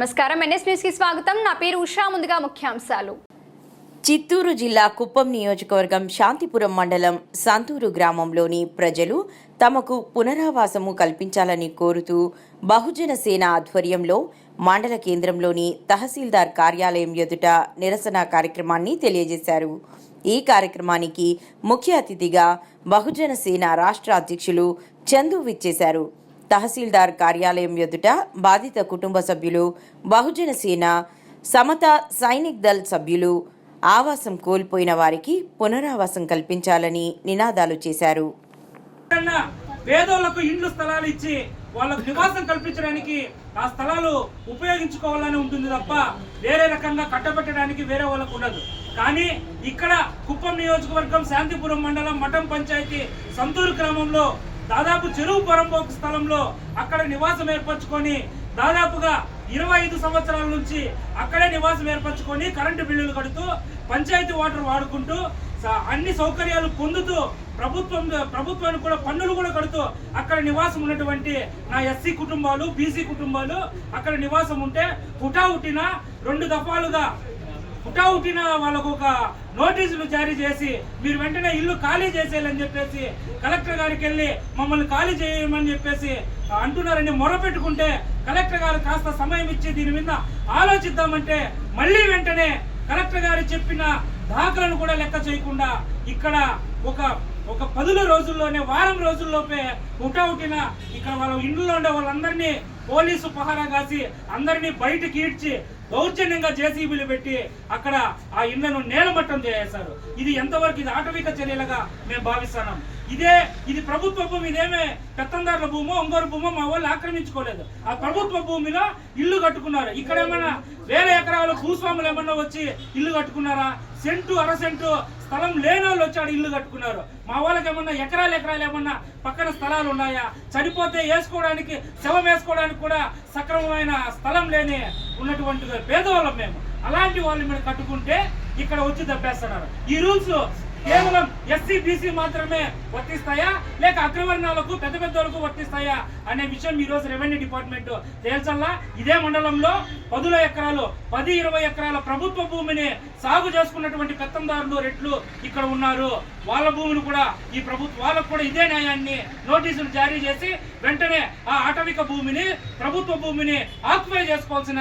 నమస్కారం. ఎన్ఎస్ న్యూస్కి స్వాగతం. నా పేరు ఉషా. ముందుగా ముఖ్యాంశాలు. చిత్తూరు జిల్లా కుప్పం నియోజకవర్గం శాంతిపురం మండలం సంతూరు గ్రామంలోని ప్రజలు తమకు పునరావాసము కల్పించాలని కోరుతూ బహుజన సేన ఆధ్వర్యంలో మండల కేంద్రంలోని తహసీల్దార్ కార్యాలయం ఎదుట నిరసన కార్యక్రమాన్ని తెలియజేశారు. ఈ కార్యక్రమానికి ముఖ్య అతిథిగా బహుజన సేన రాష్ట్ర అధ్యక్షులు చందు విచ్చేశారు. తహసీల్దార్ కార్యాలయం ఎదుట బాధిత కుటుంబ సభ్యులు బహుజన సేన సమత సైనిక్ దళ్ సభ్యులు ఆవాసం కోల్పోయిన వారికి పునరావాసం కల్పించాలని నినాదాలు చేశారు. పేదోళ్ళకు ఇండ్లు స్థలాలు ఇచ్చి వాళ్ళకు నివాసం కల్పించడానికి ఆ స్థలాలు ఉపయోగించుకోవాలని ఉంటుంది తప్ప వేరే రకంగా కట్టబెట్టడానికి వేరే వాళ్ళకు ఉండదు. కానీ ఇక్కడ కుప్పం నియోజకవర్గం శాంతిపురం మండలం మఠం పంచాయతీ సంతూరు గ్రామంలో దాదాపు చెరువు పొరంపోకు స్థలంలో అక్కడ నివాసం ఏర్పరచుకొని దాదాపుగా ఇరవై ఐదు సంవత్సరాల నుంచి అక్కడే నివాసం ఏర్పరచుకొని కరెంటు బిల్లులు కడుతూ పంచాయతీ వాటర్ వాడుకుంటూ స- అన్ని సౌకర్యాలు పొందుతూ ప్రభుత్వం ప్రభుత్వానికి కూడా పన్నులు కూడా కడుతూ అక్కడ నివాసం ఉన్నటువంటి నా ఎస్సీ కుటుంబాలు బీసీ కుటుంబాలు అక్కడ నివాసం ఉంటే హుటాహుటిన రెండు దఫాలుగా హుటాహుటిన వాళ్ళకు ఒక నోటీసులు జారీ చేసి మీరు వెంటనే ఇల్లు ఖాళీ చేసేయాలని చెప్పేసి కలెక్టర్ గారికి వెళ్ళి మమ్మల్ని ఖాళీ చేయమని చెప్పేసి అంటున్నారని మొరపెట్టుకుంటే కలెక్టర్ గారు కాస్త సమయం ఇచ్చి దీని మీద ఆలోచిద్దామంటే మళ్ళీ వెంటనే కలెక్టర్ గారు చెప్పిన దాఖలను కూడా లెక్క చేయకుండా ఇక్కడ ఒక ఒక పదుల రోజుల్లోనే వారం రోజుల్లోపే హుటాహుటిన ఇక్కడ వాళ్ళ ఇంట్లో ఉండే వాళ్ళందరినీ పోలీసు పహారా కాసి అందరినీ బయటకి ఈడ్చి దౌర్జన్యంగా జేసీబీలు పెట్టి అక్కడ ఆ ఇళ్ళను నేలమట్టం చేసేశారు. ఇది ఎంతవరకు ఇది ఆటవిక చర్యలుగా మేము భావిస్తున్నాం? ఇదే ఇది ప్రభుత్వ భూమి ఇదేమే పెత్తందారుల భూమో ఒంగోరు భూమో మా వాళ్ళు ఆక్రమించుకోలేదు. ఆ ప్రభుత్వ భూమిలో ఇల్లు కట్టుకున్నారు. ఇక్కడ ఏమన్నా వేల ఎకరాల భూస్వాములు ఏమన్నా వచ్చి ఇల్లు కట్టుకున్నారా? సెంటు అర సెంటు స్థలం లేని వాళ్ళు వచ్చాడు ఇల్లు కట్టుకున్నారు. మా వాళ్ళకి ఏమన్నా ఎకరాలు ఎకరాలు ఏమన్నా పక్కన స్థలాలు ఉన్నాయా? చనిపోతే వేసుకోవడానికి శవం వేసుకోవడానికి కూడా సక్రమమైన స్థలం లేని ఉన్నటువంటి పేదవాళ్ళం మేము. అలాంటి వాళ్ళు మీరు కట్టుకుంటే ఇక్కడ వచ్చి దప్పేస్తున్నారు ఈ రూల్స్ కేవలం ఎస్సీ బీసీ మాత్రమే వర్తిస్తాయా? లేక అగ్రవర్ణాలకు పెద్ద పెద్దలకు వర్తిస్తాయా? అనే విషయం ఈ రోజు రెవెన్యూ డిపార్ట్మెంట్ తేల్చల్లా. ఇదే మండలంలో పదుల ఎకరాలు పది ఇరవై ఎకరాల ప్రభుత్వ భూమిని సాగు చేసుకున్నటువంటి పెత్తందారులు రెట్లు ఇక్కడ ఉన్నారు. వాళ్ళ భూమిని కూడా ఈ ప్రభుత్వ వాళ్ళకు కూడా ఇదే న్యాయాన్ని నోటీసులు జారీ చేసి వెంటనే ఆ ఆటవిక భూమిని ప్రభుత్వ భూమిని ఆక్యుపై చేసుకోవాల్సిన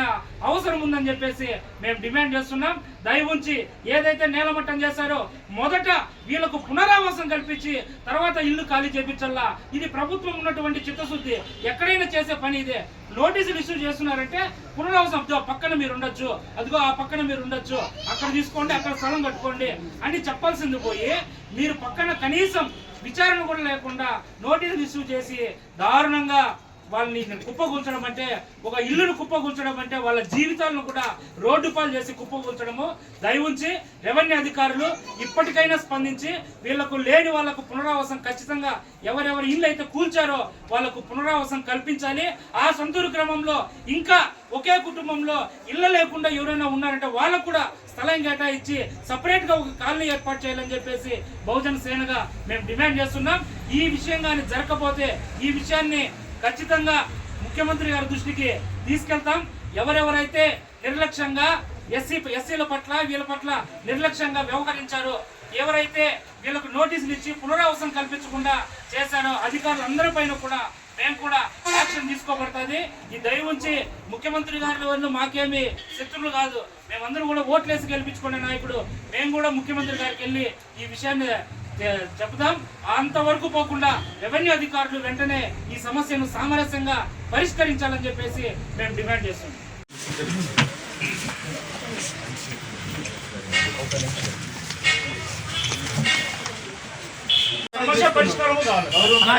అవసరం ఉందని చెప్పేసి మేము డిమాండ్ చేస్తున్నాం. దయ ఉంచి ఏదైతే నేలమట్టం చేశారో మొదట వీళ్ళకు పునరావాసం కల్పించి తర్వాత ఇల్లు ఖాళీ చేపించాలా ఇది ప్రభుత్వం ఉన్నటువంటి చిత్తశుద్ధి. ఎక్కడైనా చేసే పని ఇదే. నోటీసులు ఇష్యూ చేస్తున్నారంటే పునరావాసం అదిగో పక్కన మీరు ఉండొచ్చు. అదిగో ఆ పక్కన మీరు ఉండొచ్చు. అక్కడ తీసుకోండి అక్కడ స్థలం కట్టుకోండి అని చెప్పాల్సింది పోయి మీరు పక్కన కనీసం విచారణ కూడా లేకుండా నోటీసులు ఇష్యూ చేసి దారుణంగా వాళ్ళని కుప్పగూల్చడం అంటే ఒక ఇల్లును కుప్పగూల్చడం అంటే వాళ్ళ జీవితాలను కూడా రోడ్డు పాలు చేసి కుప్పగూల్చడము దయవుంచి రెవెన్యూ అధికారులు ఇప్పటికైనా స్పందించి వీళ్ళకు లేని వాళ్ళకు పునరావాసం ఖచ్చితంగా ఎవరెవరు ఇల్లు అయితే కూల్చారో వాళ్ళకు పునరావాసం కల్పించాలి. ఆ సొంతూరు క్రమంలో ఇంకా ఒకే కుటుంబంలో ఇళ్ళ లేకుండా ఎవరైనా ఉన్నారంటే వాళ్ళకు కూడా స్థలం కేటాయించి సపరేట్గా ఒక కాలనీ ఏర్పాటు చేయాలని చెప్పేసి బహుజన సేనగా మేము డిమాండ్ చేస్తున్నాం. ఈ విషయం కానీ జరగకపోతే ఈ విషయాన్ని ఖచ్చితంగా ముఖ్యమంత్రి గారి దృష్టికి తీసుకెళ్తాం. ఎవరెవరైతే నిర్లక్ష్యంగా ఎస్సీ ఎస్సీల పట్ల వీళ్ళ పట్ల నిర్లక్ష్యంగా వ్యవహరించారో ఎవరైతే వీళ్ళకు నోటీసులు ఇచ్చి పునరావాసం కల్పించకుండా చేశారో అధికారులందరి పైన కూడా మేము కూడా యాక్షన్ తీసుకోబడుతుంది. ఈ దయ ఉంచి ముఖ్యమంత్రి గారి వాళ్ళు మాకేమి శత్రువులు కాదు. మేమందరం కూడా ఓట్లేసి గెలిపించుకునే నాయకుడు. మేము కూడా ముఖ్యమంత్రి గారికి వెళ్ళి ఈ విషయాన్ని చెప్దాం అంతవరకు పోకుండా రెవెన్యూ అధికారులు వెంటనే ఈ సమస్యను సామరస్యంగా పరిష్కరించాలని చెప్పేసి మేము డిమాండ్ చేస్తున్నాం.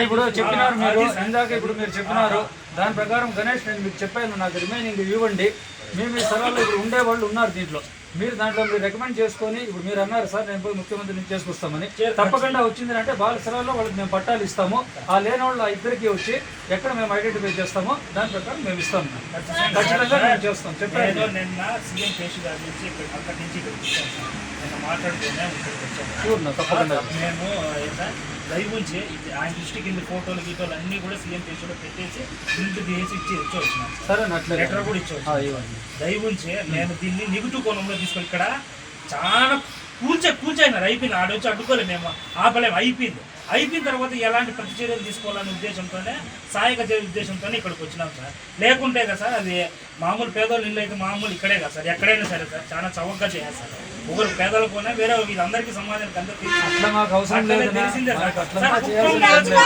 ఇప్పుడు చెప్పినారు మీరు ఇందాక ఇప్పుడు మీరు చెప్పినారు దాని ప్రకారం గణేష్ నేను మీకు చెప్పాను నాకు రిమైనింగ్ ఇవ్వండి. మేము ఈ స్థలాల్లో ఇప్పుడు ఉండే వాళ్ళు ఉన్నారు దీంట్లో. మీరు దాంట్లో మీరు రికమెండ్ చేసుకొని ఇప్పుడు మీరు అన్నారు సార్ నేను పోయి ముఖ్యమంత్రి నుంచి చేసుకొస్తామని. తప్పకుండా వచ్చింది అంటే స్థలాల్లో వాళ్ళకి మేము పట్టాలు ఇస్తాము. ఆ లేని వాళ్ళు ఆ ఇద్దరికి వచ్చి ఎక్కడ మేము ఐడెంటిఫై చేస్తామో దాని ప్రకారం మేము ఇస్తాము ఖచ్చితంగా మేము చేస్తాం. ఏదో చెప్పాను నిన్న సీఎం కేసు గారి నుంచి అక్కడి నుంచి తప్పకుండా. మేము దయ ఉంచి ఆయన దృష్టికి ఇంది ఫోటోలు గీటోలు అన్నీ కూడా సీఎం పేషెంట్ పెట్టేసి ప్రింట్ తీసి ఇచ్చి ఇచ్చి వచ్చినాను సార్. లెటర్ కూడా ఇచ్చి ఆ, వచ్చాను. ఇవ్వండి దయ ఉంచి నేను దీన్ని నెగిటివ్ కోణంలో తీసుకొని ఇక్కడ చాలా కూల్చే కూల్చైనారు అయిపోయింది. ఆడొచ్చి అడ్డుకోలేము మేము. ఆపలేము. అయిపోయింది. అయిపోయిన తర్వాత ఎలాంటి ప్రతిచర్యలు తీసుకోవాలనే ఉద్దేశంతోనే సహాయక చర్య ఉద్దేశంతోనే ఇక్కడికి వచ్చినాం సార్. లేకుంటే కదా సార్ అది మామూలు పేదోళ్ళ ఇల్లు అయితే మామూలు ఇక్కడే కదా సార్. ఎక్కడైనా సరే సార్ చాలా చౌకగా చేయాలి ఒకరు పేదలకునే వేరే వీళ్ళందరికీ సమాధానం అందరికీ తెలిసిందే సార్. Sir, sir sir.